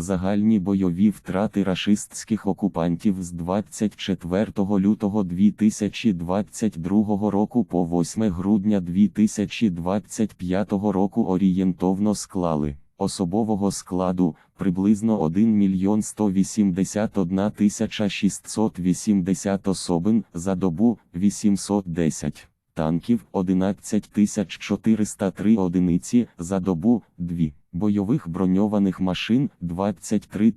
Загальні бойові втрати рашистських окупантів з 24 лютого 2022 року по 8 грудня 2025 року орієнтовно склали особового складу приблизно 1 мільйон 181 тисяча 680 особин за добу 810 танків 11403 одиниці за добу 2, бойових броньованих машин 23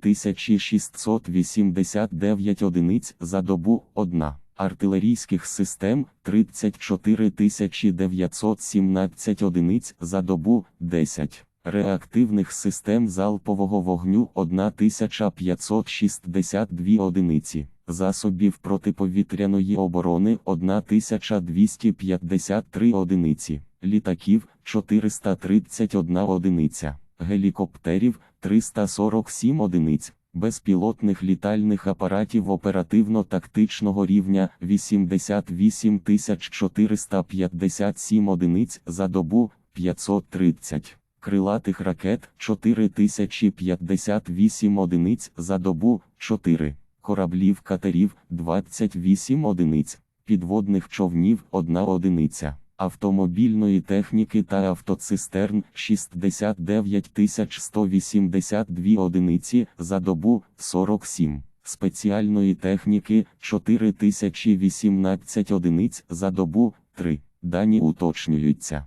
689 одиниць за добу 1, артилерійських систем 34 917 одиниць за добу 10. Реактивних систем залпового вогню 1562 одиниці, засобів протиповітряної оборони 1253 одиниці, літаків 431 одиниця, гелікоптерів 347 одиниць, безпілотних літальних апаратів оперативно-тактичного рівня 88 457 одиниць за добу 530 крилатих ракет 4058 одиниць за добу 4, кораблів катерів 28 одиниць, підводних човнів 1 одиниця, автомобільної техніки та автоцистерн 69 182 одиниці за добу 47. Спеціальної техніки 4018 одиниць за добу 3. Дані уточнюються.